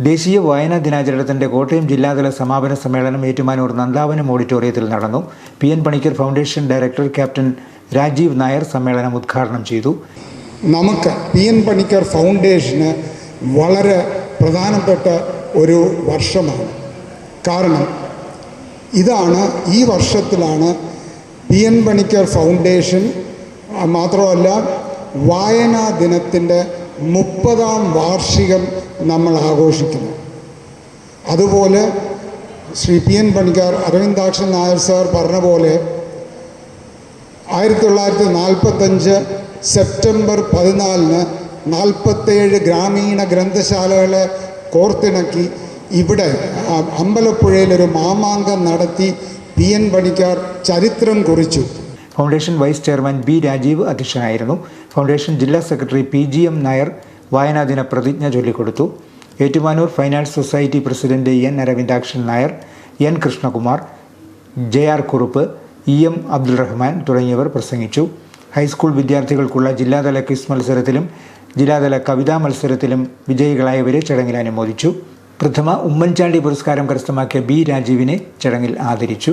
ദേശീയ വായനാ ദിനാചരണത്തിന്റെ കോട്ടയം ജില്ലാതല സമാപന സമ്മേളനം ഏറ്റുമാനൂർ നന്ദാവനം ഓഡിറ്റോറിയത്തിൽ നടന്നു. P N Panicker foundation director captain Rajeev Nair സമ്മേളനം ഉദ്ഘാടനം ചെയ്തു. നമുക്ക് പി എൻ പണിക്കർ ഫൗണ്ടേഷന് വളരെ പ്രധാനപ്പെട്ട ഒരു വർഷമാണ്. കാരണം ഇതാണ് ഈ വർഷത്തിലാണ് പി എൻ പണിക്കർ ഫൗണ്ടേഷൻ മാത്രമല്ല വായനാ ദിനത്തിന്റെ മുപ്പതാം വാർഷികം നമ്മൾ ആഘോഷിക്കുന്നു. അതുപോലെ ശ്രീ പി എൻ പണിക്കാർ അരവിന്ദാക്ഷൻ നായർ സാർ പറഞ്ഞ പോലെ ആയിരത്തി തൊള്ളായിരത്തി നാൽപ്പത്തഞ്ച് സെപ്റ്റംബർ പതിനാലിന് നാൽപ്പത്തേഴ് ഗ്രാമീണ ഗ്രന്ഥശാലകളെ കോർത്തിണക്കി ഇവിടെ അമ്പലപ്പുഴയിലൊരു മാമാങ്കം നടത്തി പി എൻ പണിക്കാർ ചരിത്രം കുറിച്ചു. Foundation vice chairman B Rajeev അധ്യക്ഷനായിരുന്നു. ഫൗണ്ടേഷൻ ജില്ലാ secretary P G M Nair വായനാദിന പ്രതിജ്ഞ ചൊല്ലിക്കൊടുത്തു. Ettumanoor finance society president N Aravindakshan Nair N Krishnakumar J R Kurup E M Abdul Rahman തുടങ്ങിയവർ പ്രസംഗിച്ചു. ഹൈസ്കൂൾ വിദ്യാർത്ഥികൾക്കുള്ള ജില്ലാതല ക്വിസ് മത്സരത്തിലും ജില്ലാതല കവിതാ മത്സരത്തിലും വിജയികളായവരെ ചടങ്ങിൽ അനുമോദിച്ചു. പ്രഥമ ഉമ്മൻചാണ്ടി പുരസ്കാരം കരസ്ഥമാക്കിയ ബി രാജീവിനെ ചടങ്ങിൽ ആദരിച്ചു.